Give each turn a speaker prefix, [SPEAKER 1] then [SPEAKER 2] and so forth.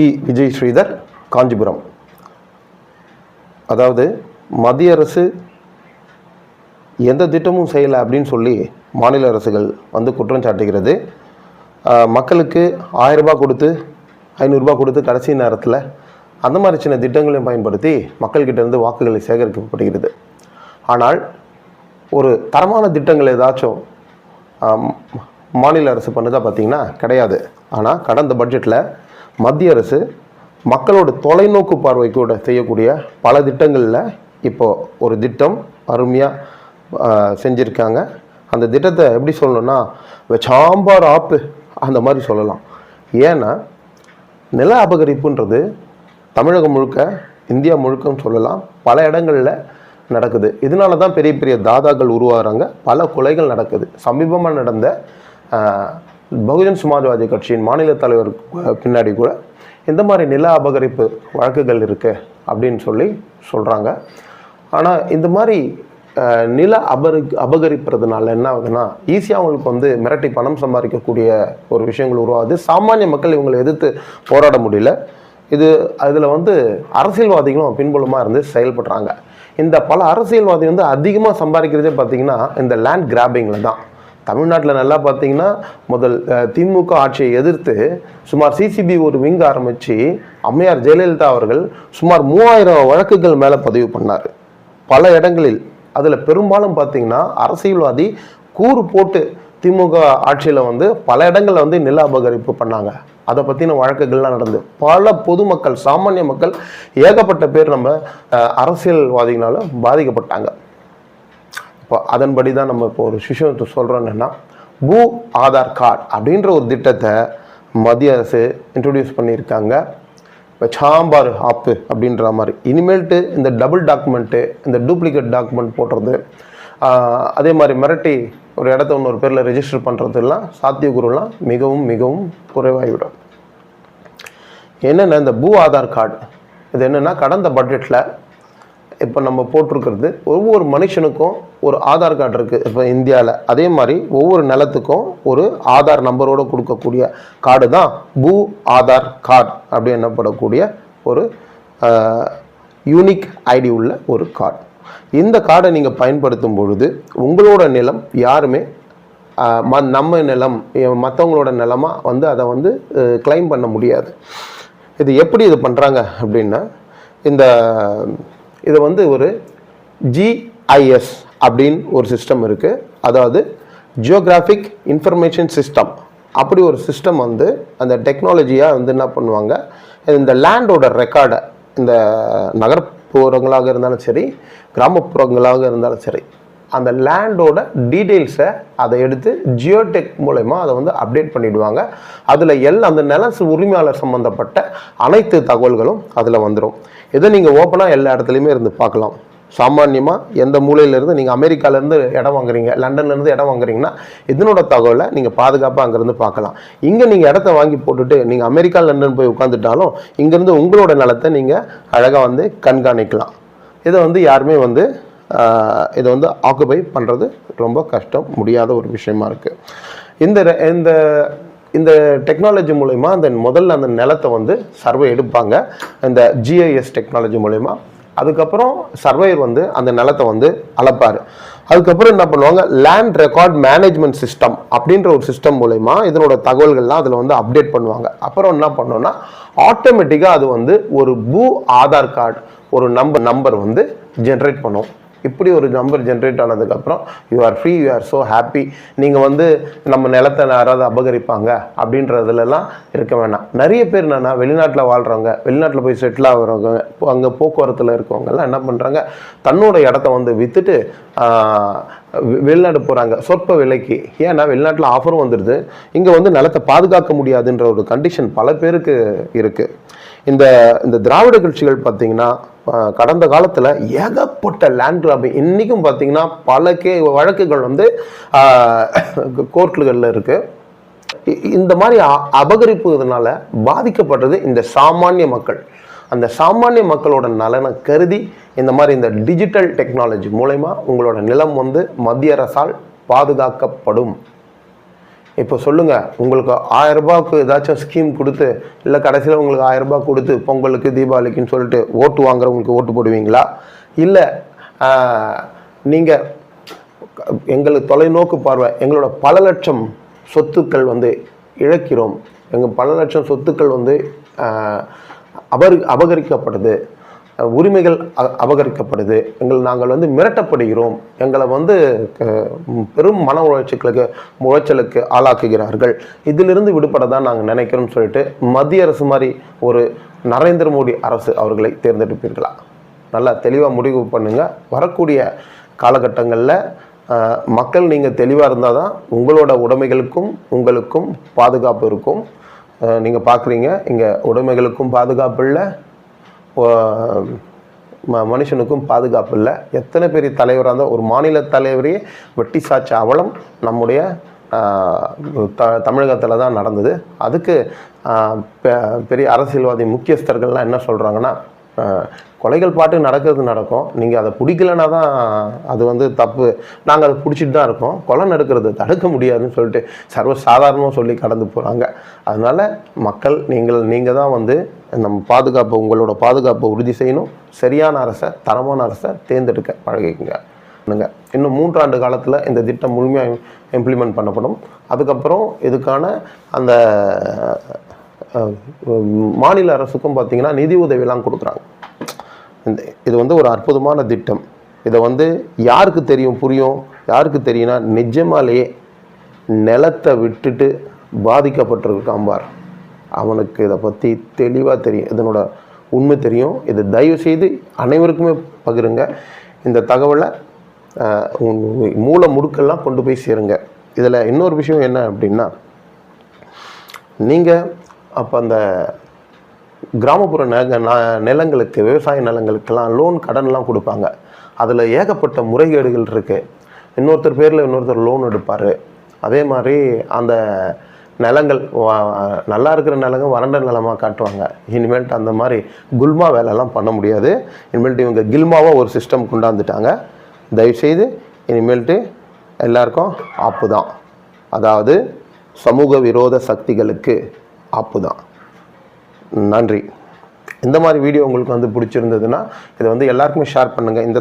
[SPEAKER 1] D. Vijay Sridhar Kanchipuram. அதாவது மத்திய அரசு எந்த திட்டமும் செய்யலை அப்படின்னு சொல்லி மாநில அரசுகள் வந்து குற்றம் சாட்டுகிறது. மக்களுக்கு ஆயிரம் ரூபாய் கொடுத்து ஐநூறுரூபா கொடுத்து கடைசி நேரத்தில் அந்த மாதிரி சின்ன திட்டங்களையும் பயன்படுத்தி மக்கள்கிட்டேருந்து வாக்குகளை சேகரிக்கப்படுகிறது. ஆனால் ஒரு தரமான திட்டங்கள் ஏதாச்சும் மாநில அரசு பண்ணுதா பார்த்திங்கன்னா கிடையாது. ஆனால் கடந்த பட்ஜெட்டில் மத்திய அரசு மக்களோட தொலைநோக்கு பார்வை கூட செய்யக்கூடிய பல திட்டங்களில் இப்போ ஒரு திட்டம் அருமையாக செஞ்சுருக்காங்க. அந்த திட்டத்தை எப்படி சொல்லணும்னா சாம்பார் ஆப்பு அந்த மாதிரி சொல்லலாம். ஏன்னா நில அபகரிப்புன்றது தமிழகம் முழுக்க இந்தியா முழுக்கன்னு சொல்லலாம் பல இடங்களில் நடக்குது. இதனால தான் பெரிய பெரிய தாதாக்கள் உருவாகிறாங்க. பல கொலைகள் நடக்குது. சமீபமாக நடந்த பகுஜன் சமாஜ்வாதி கட்சியின் மாநில தலைவர் பின்னாடி கூட இந்த மாதிரி நில அபகரிப்பு வழக்குகள் இருக்குது அப்படின்னு சொல்லி சொல்கிறாங்க ஆனால் இந்த மாதிரி நில அபரி அபகரிப்புறதுனால என்ன ஆகுதுன்னா ஈஸியாக அவங்களுக்கு வந்து மிரட்டி பணம் சம்பாதிக்கக்கூடிய ஒரு விஷயங்கள் உருவாகுது. சாமானிய மக்கள் இவங்களை எதிர்த்து போராட முடியல. இது அதில் வந்து அரசியல்வாதிகளும் பின்புலமாக இருந்து செயல்படுறாங்க. இந்த பல அரசியல்வாதி வந்து அதிகமாக சம்பாதிக்கிறதே பார்த்தீங்கன்னா இந்த லேண்ட் கிராபிங்கில் தான். தமிழ்நாட்டில் நல்லா பார்த்தீங்கன்னா முதல் திமுக ஆட்சியை எதிர்த்து சுமார் சிசிபி ஒரு விங் ஆரம்பித்து அம்மையார் ஜெயலலிதா அவர்கள் சுமார் மூவாயிரம் வழக்குகள் மேலே பதிவு பண்ணார். பல இடங்களில் அதில் பெரும்பாலும் பார்த்தீங்கன்னா அரசியல்வாதி கூறு போட்டு திமுக ஆட்சியில் வந்து பல இடங்களில் வந்து நில அபகரிப்பு பண்ணாங்க. அதை பற்றின வழக்குகள்லாம் நடந்து. பல பொதுமக்கள் சாமானிய மக்கள் ஏகப்பட்ட பேர் நம்ம அரசியல்வாதிகளால் பாதிக்கப்பட்டாங்க. இப்போ அதன்படி தான் நம்ம இப்போ ஒரு சிஷ்யத்தை சொல்கிறோம் பூ ஆதார் கார்டு அப்படின்ற ஒரு திட்டத்தை மத்திய அரசு இன்ட்ரடியூஸ் பண்ணியிருக்காங்க. இப்போ சாம்பார் ஆப்பு அப்படின்ற மாதிரி. இனிமேல்ட்டு இந்த டபுள் டாக்குமெண்ட்டு இந்த டூப்ளிகேட் டாக்குமெண்ட் போடுறது அதே மாதிரி மிரட்டி ஒரு இடத்த இன்னொரு பேரில் ரெஜிஸ்டர் பண்ணுறதுலாம் சாத்தியக்குறுலாம் மிகவும் மிகவும் குறைவாகிவிடும் என்னென்ன இந்த பூ ஆதார் கார்டு இது என்னென்னா கடந்த பட்ஜெட்டில் இப்போ நம்ம போட்டிருக்கிறது ஒவ்வொரு மனுஷனுக்கும் ஒரு ஆதார் கார்டு இருக்குது இப்போ இந்தியாவில் அதே மாதிரி ஒவ்வொரு நிலத்துக்கும் ஒரு ஆதார் நம்பரோடு கொடுக்கக்கூடிய கார்டு தான் பூ ஆதார் கார்டு அப்படி என்னப்படக்கூடிய ஒரு யூனிக் ஐடி உள்ள ஒரு கார்டு. இந்த கார்டை நீங்கள் பயன்படுத்தும் பொழுது உங்களோட நிலம் யாருமே ம- நம்ம நிலம் மற்றவங்களோட நிலமாக வந்து அதை வந்து கிளைம் பண்ண முடியாது. இது எப்படி இது பண்ணுறாங்க அப்படின்னா இந்த இது வந்து ஒரு ஜிஐஎஸ் அப்படின்னு ஒரு சிஸ்டம் இருக்குது அதாவது ஜியோகிராஃபிக் இன்ஃபர்மேஷன் சிஸ்டம் அப்படி ஒரு சிஸ்டம் வந்து அந்த டெக்னாலஜியாக வந்து என்ன பண்ணுவாங்க? இந்த லேண்டோட ரெக்கார்டை இந்த நகர்ப்புறங்களாக இருந்தாலும் சரி கிராமப்புறங்களாக இருந்தாலும் சரி அந்த லேண்டோட டீட்டெயில்ஸை அதை எடுத்து ஜியோடெக் மூலயமா அதை வந்து அப்டேட் பண்ணிவிடுவாங்க அதில் எல்லாம் அந்த நில உரிமையாளர் சம்மந்தப்பட்ட அனைத்து தகவல்களும் அதில் வந்துடும் இதை நீங்கள் ஓப்பனாக எல்லா இடத்துலையுமே இருந்து பார்க்கலாம். சாமான்யமாக எந்த மூலையிலேருந்து நீங்கள் அமெரிக்காலேருந்து இடம் வாங்குறீங்க லண்டன்லேருந்து இடம் வாங்குறீங்கன்னா இதனோட தகவலை நீங்கள் பாதுகாப்பாக அங்கேருந்து பார்க்கலாம். இங்கே நீங்கள் இடத்த வாங்கி போட்டுட்டு நீங்கள் அமெரிக்கா லண்டன் போய் உட்காந்துட்டாலும் இங்கேருந்து உங்களோட நிலத்தை நீங்கள் அழகாக வந்து கண்காணிக்கலாம். இதை வந்து யாருமே வந்து இதை வந்து ஆக்குபை பண்ணுறது ரொம்ப கஷ்டம் முடியாத ஒரு விஷயமா இருக்குது இந்த இந்த இந்த டெக்னாலஜி மூலயமா அந்த முதல்ல அந்த நிலத்தை வந்து சர்வே எடுப்பாங்க. இந்த ஜிஐஎஸ் டெக்னாலஜி மூலயமா. அதுக்கப்புறம் சர்வேயர் வந்து அந்த நிலத்தை வந்து அளப்பார். அதுக்கப்புறம் என்ன பண்ணுவாங்க? லேண்ட் ரெக்கார்ட் மேனேஜ்மெண்ட் சிஸ்டம் அப்படின்ற ஒரு சிஸ்டம் மூலயமா இதனோட தகவல்கள்லாம் அதில் வந்து அப்டேட் பண்ணுவாங்க. அப்புறம் என்ன பண்ணோன்னா ஆட்டோமேட்டிக்காக அது வந்து ஒரு பூ ஆதார் கார்டு ஒரு நம்பர் நம்பர் வந்து ஜென்ரேட் பண்ணும். இப்படி ஒரு நம்பர் ஜென்ரேட் ஆனதுக்கப்புறம் you are free you are so happy நீங்கள் வந்து நம்ம நிலத்தை யாராவது அபகரிப்பாங்க அப்படின்றதுலலாம் இருக்க வேணாம். நிறைய பேர் என்னென்னா வெளிநாட்டில் வாழ்கிறவங்க வெளிநாட்டில் போய் செட்டில் ஆகுறவங்க அங்கே போக்குவரத்தில் இருக்கவங்கெல்லாம் என்ன பண்ணுறாங்க தன்னோட இடத்த வந்து விற்றுட்டு வெளிநாடு போகிறாங்க சொற்ப விலைக்கு. ஏன்னா வெளிநாட்டில் ஆஃபரும் வந்துடுது இங்கே வந்து நிலத்தை பாதுகாக்க முடியாதுன்ற ஒரு கண்டிஷன் பல பேருக்கு இருக்குது இந்த இந்த திராவிட கட்சிகள் பார்த்தீங்கன்னா கடந்த காலத்தில் ஏகப்பட்ட லேண்ட் கிராபிங் இன்றைக்கும் பார்த்தீங்கன்னா பல கே வழக்குகள் வந்து கோர்ட்டுகளில் இருக்குது இந்த மாதிரி அபகரிப்பு அபகரிப்புனால பாதிக்கப்பட்டது இந்த சாமானிய மக்கள். அந்த சாமானிய மக்களோட நலனை கருதி இந்த மாதிரி இந்த டிஜிட்டல் டெக்னாலஜி மூலயமா உங்களோட நிலம் வந்து மத்திய அரசால் பாதுகாக்கப்படும். இப்போ சொல்லுங்கள் உங்களுக்கு ஆயரரூபாவுக்கு ஏதாச்சும் ஸ்கீம் கொடுத்து இல்லை கடைசியில் உங்களுக்கு ஆயிரம் ரூபாய் கொடுத்து பொங்கலுக்கு தீபாவளிக்குன்னு சொல்லிட்டு ஓட்டு வாங்குறவங்களுக்கு ஓட்டு போடுவீங்களா? இல்லை நீங்கள் எங்களுக்கு தொலைநோக்கு பார்வை எங்களோட பல லட்சம் சொத்துக்கள் வந்து இழக்கிறோம். எங்கள் பல லட்சம் சொத்துக்கள் வந்து அபரி அபகரிக்கப்படுது உரிமைகள் அ- அபகரிக்கப்படுது. எங்கள் நாங்கள் வந்து மிரட்டப்படுகிறோம். எங்களை வந்து பெரும் மன உளைச்சலுக்கு உளைச்சலுக்கு ஆளாக்குகிறார்கள். இதிலிருந்து விடுபட தான் நாங்கள் நினைக்கிறோம்னு சொல்லிட்டு மத்திய அரசு மாதிரி ஒரு நரேந்திர மோடி அரசு அவர்களை தேர்ந்தெடுப்பீர்களா? நல்லா தெளிவாக முடிவு பண்ணுங்கள் வரக்கூடிய காலகட்டங்களில் மக்கள் நீங்கள் தெளிவாக இருந்தால் தான் உங்களோட உடைமைகளுக்கும் உங்களுக்கும் பாதுகாப்பு இருக்கும். நீங்கள் பார்க்குறீங்க இங்கே உடைமைகளுக்கும் பாதுகாப்பு இல்லை. மனுஷனுக்கும் பாதுகாப்பு இல்லை. எத்தனை பெரிய தலைவராக இருந்தால் ஒரு மாநில தலைவரையே வெட்டி சாச்ச அவலம் நம்முடைய த தமிழகத்தில் தான் நடந்தது. அதுக்கு பெ- பெரிய அரசியல்வாதி முக்கியஸ்தர்கள்லாம் என்ன சொல்கிறாங்கன்னா கொலைகள் பாட்டு நடக்கிறது நடக்கும். நீங்கள் அதை பிடிக்கலனா தான் அது வந்து தப்பு. நாங்கள் அதை பிடிச்சிட்டு தான் இருக்கோம். கொலை நடக்கிறது தடுக்க முடியாதுன்னு சொல்லிட்டு சர்வ சாதாரணமாக சொல்லி கடந்து போகிறாங்க அதனால் மக்கள் நீங்கள் நீங்கள் தான் வந்து நம்ம பாதுகாப்பை உங்களோட பாதுகாப்பை உறுதி செய்யணும். சரியான அரசை தரமான அரசை தேர்ந்தெடுக்க பழகிக்குங்க பண்ணுங்க. இன்னும் மூன்றாண்டு காலத்தில் இந்த திட்டம் முழுமையாக இம்ப்ளிமெண்ட் பண்ணப்படும். அதுக்கப்புறம் இதுக்கான அந்த மாநில அரசுக்கும் பார்த்திங்கன்னா நிதி உதவிலாம் கொடுக்குறாங்க. இந்த இது வந்து ஒரு அற்புதமான திட்டம். இதை வந்து யாருக்கு தெரியும் புரியும்? யாருக்கு தெரியும்னா நிஜமாலேயே நிலத்தை விட்டுட்டு பாதிக்கப்பட்டிருக்கான் பார் அவனுக்கு இதை பற்றி தெளிவாக தெரியும். இதனோட உண்மை தெரியும். இது தயவு செய்து அனைவருக்குமே பகிருங்க. இந்த தகவலை மூளை மூல முடுக்கெல்லாம் கொண்டு போய் சேருங்க. இதில் இன்னொரு விஷயம் என்ன அப்படின்னா நீங்கள் அப்போ அந்த கிராமப்புற ந- நிலங்களுக்கு விவசாய நிலங்களுக்கெல்லாம் லோன் கடன்லாம் கொடுப்பாங்க. அதில் ஏகப்பட்ட முறைகேடுகள் இருக்குது இன்னொருத்தர் பேரில் இன்னொருத்தர் லோன் எடுப்பார். அதே மாதிரி அந்த நிலங்கள் நல்லா இருக்கிற நிலங்கள் வறண்ட நிலமாக காட்டுவாங்க. இனிமேல்ட்டு அந்த மாதிரி குல்மா வேலைலாம் பண்ண முடியாது. இனிமேல்ட்டு இவங்க கில்மாவாக ஒரு சிஸ்டம் கொண்டாந்துட்டாங்க. தயவுசெய்து இனிமேல்ட்டு எல்லாருக்கும் ஆப்பு தான் அதாவது சமூக விரோத சக்திகளுக்கு ஆப்பு தான் நன்றி. இந்த மாதிரி வீடியோ உங்களுக்கு வந்து பிடிச்சிருந்ததுன்னா இதை வந்து எல்லாருக்குமே ஷேர் பண்ணுங்கள் இந்த